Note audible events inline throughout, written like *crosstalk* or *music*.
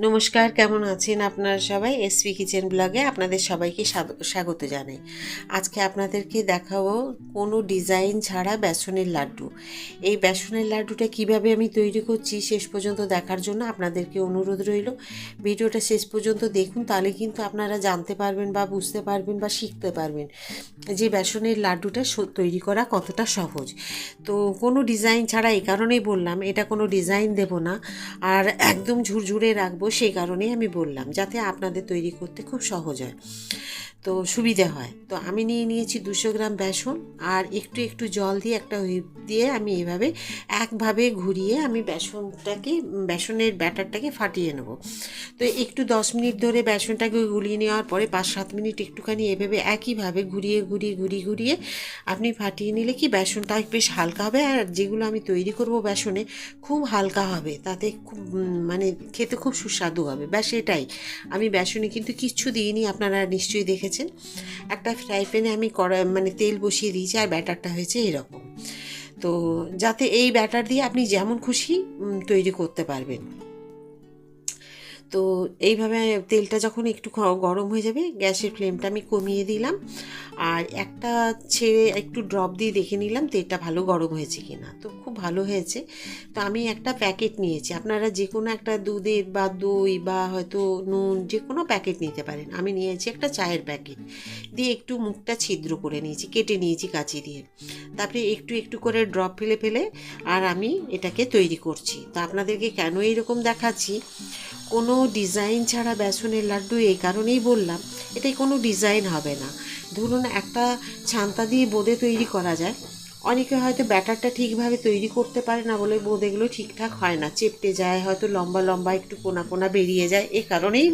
নমস্কার, কেমন আছেন আপনারা সবাই? এসপি কিচেন ব্লগে আপনাদের সবাইকে স্বাগ- স্বাগত জানাই। আজকে আপনাদেরকে দেখাবো কোনো ডিজাইন ছাড়া বেসনের লাড্ডু। এই বেসনের লাড্ডুটা কীভাবে আমি তৈরি করছি শেষ পর্যন্ত দেখার জন্য আপনাদেরকে অনুরোধ রইল। ভিডিওটা শেষ পর্যন্ত দেখুন, তাহলে কিন্তু আপনারা জানতে পারবেন বা বুঝতে পারবেন বা শিখতে পারবেন যে বেসনের লাড্ডুটা তৈরি করা কতটা সহজ। তো কোনো ডিজাইন ছাড়া এই কারণেই বললাম, এটা কোনো ডিজাইন দেব না। আর একদম ঝুরঝুরে রাখব সেই কারণেই আমি বললাম, যাতে আপনাদের তৈরি করতে খুব সহজ হয়। তো সুবিধে হয়। তো আমি নিয়ে নিয়েছি দুশো গ্রাম বেসন আর একটু একটু জল দিয়ে একটা হুইপ দিয়ে আমি এভাবে একভাবে ঘুরিয়ে আমি বেসনটাকে, বেসনের ব্যাটারটাকে ফাটিয়ে নেব। তো একটু দশ মিনিট ধরে বেসনটাকে গুলিয়ে নেওয়ার পরে পাঁচ সাত মিনিট একটুখানি এভাবে একইভাবে ঘুরিয়ে ঘুরিয়ে ঘুরিয়ে ঘুরিয়ে আপনি ফাটিয়ে নিলে কি বেসনটা বেশ হালকা হবে আর যেগুলো আমি তৈরি করব বেসনে খুব হালকা হবে। তাতে খুব মানে খেতে খুব সুস্বাদু হবে। ব্যাস, এটাই। আমি বেসনে কিন্তু কিচ্ছু দিইনি, আপনারা নিশ্চয়ই দেখেছেন। একটা ফ্রাই প্যানে আমি কড়া মানে তেল বসিয়ে দিয়েছি আর ব্যাটারটা হয়েছে এরকম। তো যাতে এই ব্যাটার দিয়ে আপনি যেমন খুশি তৈরি করতে পারবেন। তো এইভাবে তেলটা যখন একটু গরম হয়ে যাবে, গ্যাসের ফ্লেমটা আমি কমিয়ে দিলাম। আর একটা ছেড়ে একটু ড্রপ দিয়ে দেখে নিলাম তেলটা ভালো গরম হয়েছে কি না তো খুব ভালো হয়েছে। তো আমি একটা প্যাকেট নিয়েছি। আপনারা যে কোনো একটা দুধের বা দই বা হয়তো নুন যে কোনো প্যাকেট নিতে পারেন। আমি নিয়েছি একটা চায়ের প্যাকেট দিয়ে একটু মুখটা ছিদ্র করে নিয়েছি, কেটে নিয়েছি কাঁচি দিয়ে। তারপরে একটু একটু করে ড্রপ ফেলে ফেলে আর আমি এটাকে তৈরি করছি। তো আপনাদেরকে কেন এইরকম দেখাচ্ছি? কোনো ডিজাইন ছাড়া বেসনের লাড্ডু এই কারণেই বললাম এটাই কোনো ডিজাইন হবে না। ধরুন একটা ছান্তা দিয়ে বোঁদে তৈরি করা যায়, অনেকে হয়তো ব্যাটারটা ঠিকভাবে তৈরি করতে পারে না বলে বোঁদেগুলো ঠিকঠাক হয় না, চেপটে যায়, হয়তো লম্বা লম্বা একটু কোনা কোনা বেরিয়ে যায়, এ কারণেই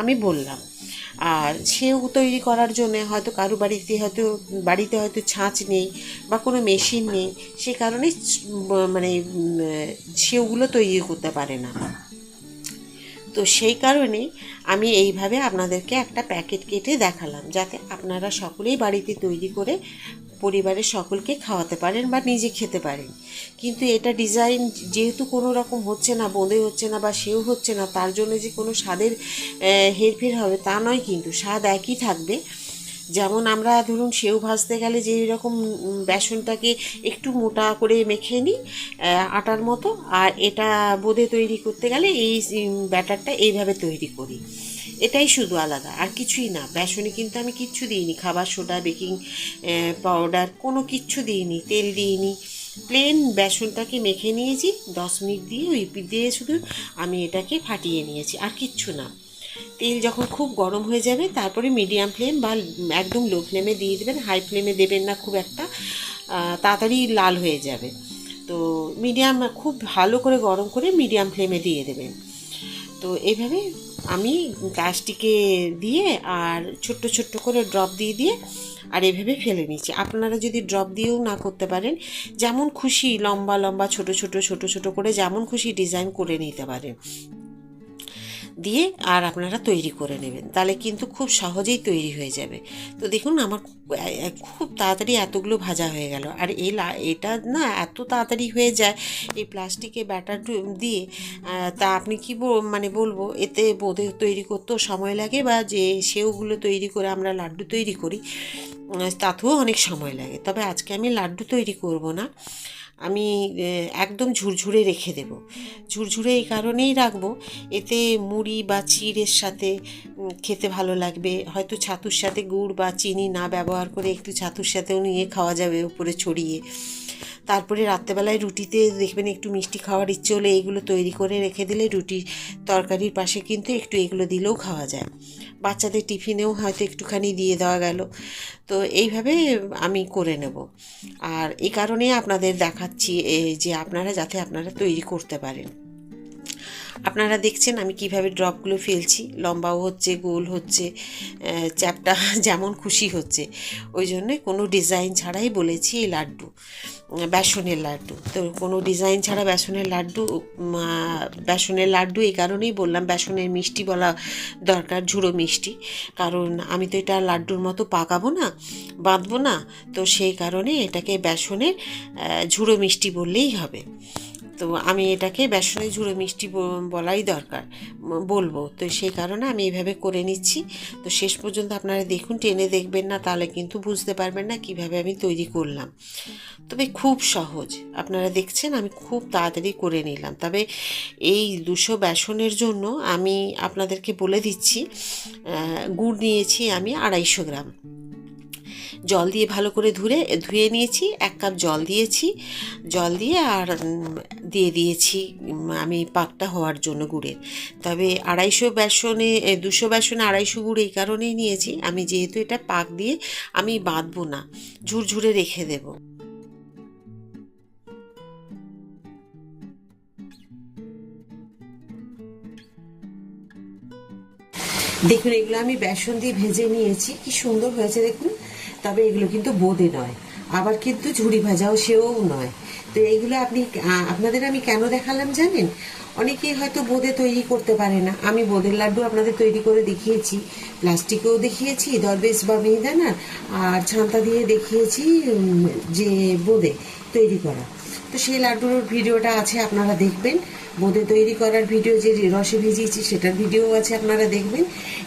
আমি বললাম। আর সেও তৈরি করার জন্য হয়তো কারও বাড়িতে হয়তো বাড়িতে হয়তো ছাঁচ নেই বা কোনো মেশিন নেই, সে কারণে মানে সেওগুলো তৈরি করতে পারে না। তো সেই কারণেই আমি এইভাবে আপনাদেরকে একটা প্যাকেট কেটে দেখালাম, যাতে আপনারা সকলেই বাড়িতে তৈরি করে পরিবারের সকলকে খাওয়াতে পারেন বা নিজে খেতে পারেন। কিন্তু এটা ডিজাইন যেহেতু কোনো রকম হচ্ছে না, বোঁদে হচ্ছে না বা সেও হচ্ছে না, তার জন্য যে কোনো স্বাদের হেরফের হবে তা নয়, কিন্তু স্বাদ একই থাকবে। যেমন আমরা ধরুন সেও ভাজতে গেলে যে রকম বেসনটাকে একটু মোটা করে মেখে নিই আটার মতো, আর এটা বোঁদে তৈরি করতে গেলে এই ব্যাটারটা এইভাবে তৈরি করি। এটাই শুধু আলাদা, আর কিছুই না, বেসনে কিন্তু আমি কিচ্ছু দিইনি, খাবার সোডা, বেকিং পাউডার কোনো কিচ্ছু দিইনি, তেল দিইনি। প্লেন বেসনটাকে মেখে নিয়েছি, দশ মিনিট দিয়ে ওই দিয়ে শুধু আমি এটাকে ফাটিয়ে নিয়েছি, আর কিচ্ছু না। তেল যখন খুব গরম হয়ে যাবে, তারপরে মিডিয়াম ফ্লেম বা একদম লো ফ্লেমে দিয়ে দেবেন হাই ফ্লেমে দেবেন না খুব একটা তাড়াতাড়ি লাল হয়ে যাবে। তো মিডিয়াম খুব ভালো করে গরম করে মিডিয়াম ফ্লেমে দিয়ে দেবেন। তো এইভাবে আমি গাছটিকে দিয়ে আর ছোট্ট ছোট্ট করে ড্রপ দিয়ে দিয়ে আর এভাবে ফেলে নিচ্ছি। আপনারা যদি ড্রপ দিয়েও না করতে পারেন, যেমন খুশি লম্বা লম্বা ছোট ছোট ছোট ছোট করে যেমন খুশি ডিজাইন করে নিতে পারেন। দিয়ে আর আপনারা তৈরি করে নেবেন। তাহলে কিন্তু খুব সহজেই তৈরি হয়ে যাবে। তো দেখুন, আমার খুব- তাড়াতাড়ি এতগুলো ভাজা হয়ে গেল। আর এই এটা না এত তাড়াতাড়ি হয়ে যায়, এই প্লাস্টিকে ব্যাটার দিয়ে তা আপনি কি মানে বলব, এতে বোঁদে তৈরি করতেও সময় লাগে বা যে সেওগুলো তৈরি করে আমরা লাড্ডু তৈরি করি তাতেও অনেক সময় লাগে। তবে আজকে আমি লাড্ডু তৈরি করব না। আমি একদম ঝুরঝুরে রেখে দেব। ঝুরঝুরে এই কারণেই রাখব, এতে মুড়ি বা চিড়ের সাথে খেতে ভালো লাগবে। হয়তো ছাতুর সাথে গুড় বা চিনি না ব্যবহার করে একটু ছাতুর সাথেও নিয়ে খাওয়া যাবে উপরে ছড়িয়ে। তারপরে রাত্রেবেলায় রুটিতে দেখবেন একটু মিষ্টি খাওয়ার ইচ্ছে হলে এগুলো তৈরি করে রেখে দিলে রুটি তরকারির পাশে কিন্তু একটু এগুলো দিলেও খাওয়া যায়। বাচ্চাদের টিফিনেও হয়তো একটুখানি দিয়ে দেওয়া গেল। তো এইভাবে আমি করে নেব। আর এই কারণে আপনাদের দেখাচ্ছি যে আপনারা যাতে আপনারা তৈরি করতে পারেন। আপনারা দেখছেন আমি কীভাবে ড্রপগুলো ফেলছি। লম্বাও হচ্ছে, গোল হচ্ছে চ্যাপটা *laughs* যেমন খুশি হচ্ছে। ওই জন্যে কোনো ডিজাইন ছাড়াই বলেছি এই লাড্ডু। বেসনের লাড্ডু। তো কোনো ডিজাইন ছাড়া বেসনের লাড্ডু বেসনের লাড্ডু এই কারণেই বললাম, বেসনের মিষ্টি বলা দরকার, ঝুড়ো মিষ্টি। কারণ আমি তো এটা লাড্ডুর মতো পাকাবো না, বাঁধবো না, তো সেই কারণে এটাকে বেসনের ঝুড়ো মিষ্টি বললেই হবে। তো আমি এটাকে বেসনে ঝুড়ো মিষ্টি বলাই দরকার বলব। তো সেই কারণে আমি এইভাবে করে নিচ্ছি। তো শেষ পর্যন্ত আপনারা দেখুন, টেনে দেখবেন না, তাহলে কিন্তু বুঝতে পারবেন না কীভাবে আমি তৈরি করলাম। তবে খুব সহজ, আপনারা দেখছেন আমি খুব তাড়াতাড়ি করে নিলাম। তবে এই দুশো বেসনের জন্য আমি আপনাদেরকে বলে দিচ্ছি গুড় নিয়েছি আমি আড়াইশো গ্রাম। জল দিয়ে ভালো করে ধুয়ে ধুয়ে নিয়েছি, এক কাপ জল দিয়েছি। জল দিয়ে আর দিয়ে দিয়েছি আমি পাকটা হওয়ার জন্য গুড়ের। তবে আড়াইশো বেসনে দুশো বেসনে আড়াইশো গুড় এই কারণেই নিয়েছি। আমি যেহেতু এটা পাক দিয়ে আমি বাঁধবো না, ঝুরঝুরে রেখে দেবো। দেখুন, এগুলো আমি বেসন দিয়ে ভেজে নিয়েছি। কি সুন্দর হয়েছে, দেখুন। তবে এগুলো কিন্তু বোঁদে নয়। আবার কিন্তু ঝুড়ি ভাজাও সেও নয়। তো এইগুলো আপনি আপনাদের আমি কেন দেখালাম জানেন? অনেকেই হয়তো বোঁদে তৈরি করতে পারে না। আমি বোঁদের লাড্ডু আপনাদের তৈরি করে দেখিয়েছি, প্লাস্টিকেও দেখিয়েছি, দরবেশ বা মিহিদানার আর ছান্তা দিয়ে দেখিয়েছি যে বোঁদে তৈরি করা। তো সেই লাড্ডুর ভিডিওটা আছে, আপনারা দেখবেন। বোঁদে তৈরি করার ভিডিও যে রসে ভিজিয়েছি, সেটার ভিডিও আছে, আপনারা দেখবেন।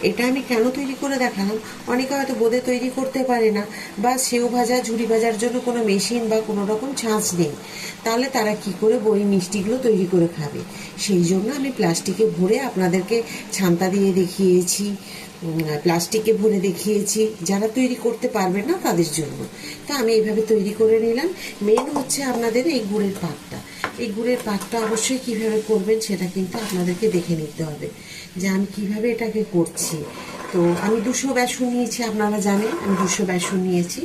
এটা আমি কেন তৈরি করে দেখালাম? অনেকে হয়তো বোঁদে তৈরি করতে পারে না, বা সেও ভাজা, ঝুড়ি ভাজার জন্য কোনো মেশিন বা কোনো রকম ছাঁচ নেই। তাহলে তারা কি করে বই মিষ্টিগুলো তৈরি করে খাবে? সেই জন্য আমি প্লাস্টিকে ভরে আপনাদেরকে ছান্তা দিয়ে দেখিয়েছি প্লাস্টিকে ভরে দেখিয়েছি। যারা তৈরি করতে পারবে না তাদের জন্য। তা আমি এইভাবে তৈরি করে নিলাম। মেন হচ্ছে আপনাদের এই গুড়ের পাকটা। এই গুড়ের পাকটা অবশ্যই কীভাবে করবেন সেটা কিন্তু আপনাদেরকে দেখে নিতে হবে যে আমি কীভাবে এটাকে করছি। তো আমি দুশো বেসন নিয়েছি, আপনারা জানেন, আমি দুশো বেসন নিয়েছি।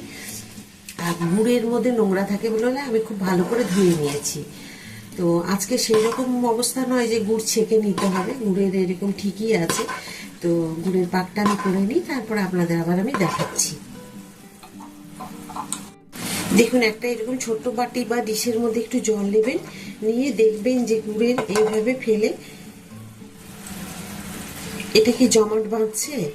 আর গুড়ের মধ্যে নোংরা থাকে বলে আমি খুব ভালো করে ধুয়ে নিয়েছি। তো আজকে সেই রকম অবস্থা নয় যে গুড় ছেঁকে নিতে হবে, গুড়ের এরকম ঠিকই আছে। তো গুড়ের পাকটা আমি করে নিই, তারপরে আপনাদের আবার আমি দেখাচ্ছি। দেখুন, একটা এরকম ছোট্ট বাটি বা ডিশের মধ্যে একটু জল নেবেন, নিয়ে দেখবেন যে গুড়ের এইভাবে ফেলে এটা কি জমাট বাঁধছে?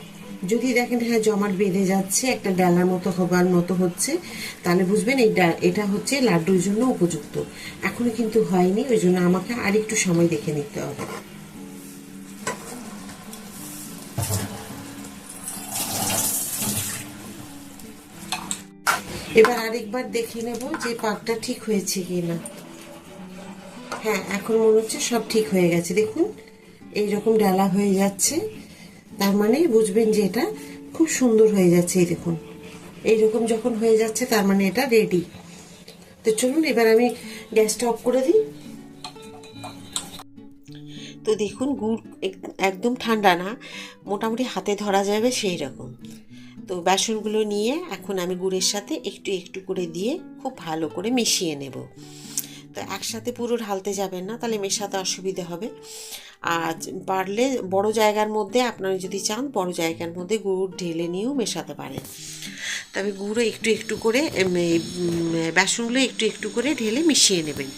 যদি দেখেন হ্যাঁ জমাট বেঁধে যাচ্ছে, একটা ডালার মতো হবার মতো হচ্ছে, তাহলে বুঝবেন এই এটা হচ্ছে লাড্ডুর জন্য উপযুক্ত। এখনও কিন্তু হয়নি, ওই জন্য আমাকে আর একটু সময় দেখে নিতে হবে। এবার আরেকবার দেখে নেব যে পাকটা ঠিক হয়েছে কিনা। হ্যাঁ এখন মনে হচ্ছে সব ঠিক হয়ে গেছে। দেখুন এই রকম ডালা হয়ে যাচ্ছে। তার মানে বুঝবেন যে এটা খুব সুন্দর হয়ে যাচ্ছে, এই দেখুন। এইরকম যখন হয়ে যাচ্ছে, তার মানে এটা রেডি তো চলুন, এবার আমি গ্যাসটা অফ করে দিই। তো দেখুন, গুড় এক- একদম ঠান্ডা না, মোটামুটি হাতে ধরা যাবে সেই রকম তো বেসনগুলো নিয়ে এখন আমি গুড়ের সাথে একটু একটু করে দিয়ে খুব ভালো করে মিশিয়ে নেব। তো একসাথে পুরো ঢালতে যাবেন না, তাহলে মেশাতে অসুবিধে হবে। আর পারলে বড় জায়গার মধ্যে আপনারা যদি চান, বড় জায়গার মধ্যে গুড় ঢেলে নিয়েও মেশাতে পারেন। তবে গুঁড়ো একটু একটু করে বেসনগুলো একটু একটু করে ঢেলে মিশিয়ে নেবেন।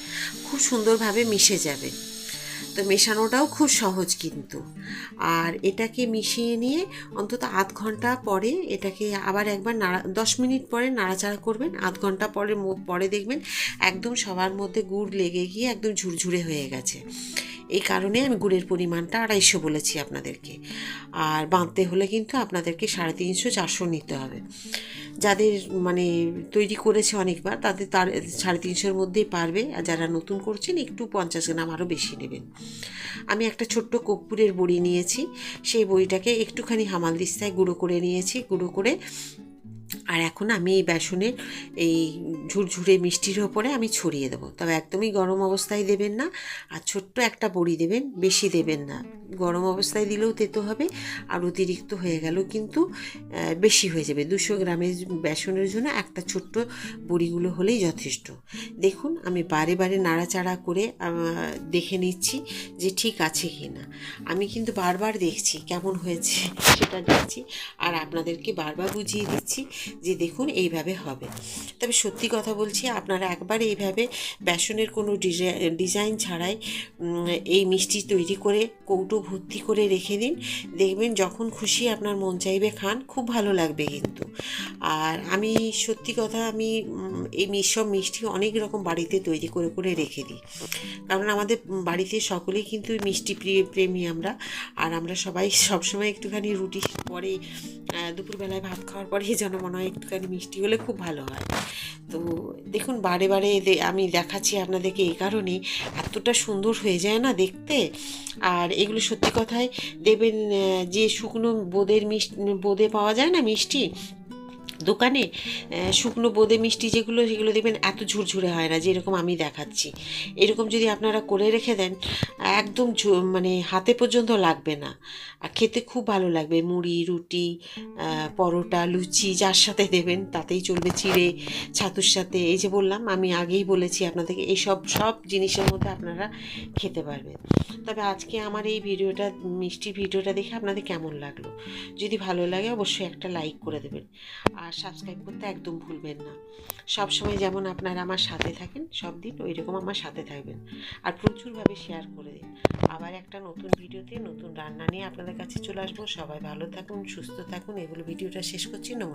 খুব সুন্দরভাবে মিশে যাবে। মেশানোটাও খুব সহজ কিন্তু। আর এটাকে মিশিয়ে নিয়ে অন্তত আধ ঘণ্টা পরে এটাকে আবার একবার নাড়া, দশ মিনিট পরে নাড়াচাড়া করবেন, আধ ঘণ্টা পরে পরে দেখবেন একদম সবার মধ্যে গুড় লেগে গিয়ে একদম ঝুরঝুরে হয়ে গেছে। এই কারণে আমি গুড়ের পরিমাণটা আড়াইশো বলেছি আপনাদেরকে। আর বাঁধতে হলে কিন্তু আপনাদেরকে সাড়ে তিনশো, চারশো নিতে হবে। যাদের মানে তৈরি করেছে অনেকবার, তাদের তার সাড়ে তিনশোর মধ্যেই পারবে। আর যারা নতুন করছেন, একটু পঞ্চাশ গ্রাম আরও বেশি নেবেন। আমি একটা ছোট্ট কর্পূরের বড়ি নিয়েছি। সেই বড়িটাকে একটুখানি হামাল দিস্তায় গুঁড়ো করে নিয়েছি। গুঁড়ো করে আর এখন আমি এই বেসনের এই ঝুরঝুরে মিষ্টির ওপরে আমি ছড়িয়ে দেবো। তবে একদমই গরম অবস্থায় দেবেন না আর ছোট্ট একটা বড়ি দেবেন, বেশি দেবেন না। গরম অবস্থায় দিলেও তেতো হবে আর অতিরিক্ত হয়ে গেল কিন্তু বেশি হয়ে যাবে। দুশো গ্রামের বেসনের জন্য একটা ছোট্ট বড়িগুলো হলেই যথেষ্ট। দেখুন, আমি বারে বারে নাড়াচাড়া করে দেখে নিচ্ছি যে ঠিক আছে কি না আমি কিন্তু বারবার দেখছি কেমন হয়েছে সেটা দেখছি। আর আপনাদেরকে বারবার বুঝিয়ে দিচ্ছি যে দেখুন এইভাবে হবে। তবে সত্যি কথা বলছি, আপনারা একবার এইভাবে বেসনের কোনো ডিজাইন ছাড়াই এই মিষ্টি তৈরি করে, কৌটো ভর্তি করে রেখে দিন। দেখবেন যখন খুশি আপনার মন চাইবে খান, খুব ভালো লাগবে কিন্তু। আর আমি সত্যি কথা, আমি এই সব মিষ্টি অনেক রকম বাড়িতে তৈরি করে করে রেখে দিই। কারণ আমাদের বাড়িতে সকলেই কিন্তু মিষ্টি প্রিয়, প্রেমী আমরা। আর আমরা সবাই সবসময় একটুখানি রুটি পরে দুপুরবেলায় ভাত খাওয়ার পরে যেন মনে হয় একটুখানি মিষ্টি হলে খুব ভালো হয়। তো দেখুন, বারে বারে আমি দেখাচ্ছি আপনাদেরকে এই কারণেই। এতটা সুন্দর হয়ে যায় না দেখতে? আর এগুলো সত্যি কথায় দেবেন যে শুকনো বোদের মিষ্টি, বোদে পাওয়া যায় না মিষ্টি? দোকানে শুকনো বোদে মিষ্টি যেগুলো, সেগুলো দেখবেন এত ঝুরঝুরে হয় না, যেরকম আমি দেখাচ্ছি। এরকম যদি আপনারা করে রেখে দেন, একদম মানে হাতে পর্যন্ত লাগবে না। আর খেতে খুব ভালো লাগবে, মুড়ি, রুটি পরোটা, লুচি, যার সাথে দেবেন, তাতেই চলবে চিড়ে, ছাতুর সাথে। এই যে বললাম, আমি আগেই বলেছি আপনাদেরকে, এই সব সব জিনিসের মধ্যে আপনারা খেতে পারবেন। তবে আজকে আমার এই ভিডিওটা, মিষ্টি ভিডিওটা দেখে আপনাদের কেমন লাগল? যদি ভালো লাগে, অবশ্যই একটা লাইক করে দেবেন। আর সাবস্ক্রাইব করতে একদম ভুলবেন না। সব সময় যেমন আপনারা আমার সাথে থাকেন সব দিন ওই রকম আমার সাথে থাকবেন। আর প্রচুরভাবে শেয়ার করে দিন। আবার একটা নতুন ভিডিওতে নতুন রান্না নিয়ে আপনাদের কাছে চলে আসব। সবাই ভালো থাকুন, সুস্থ থাকুন। এগুলো ভিডিওটা শেষ করছি। নমস্কার।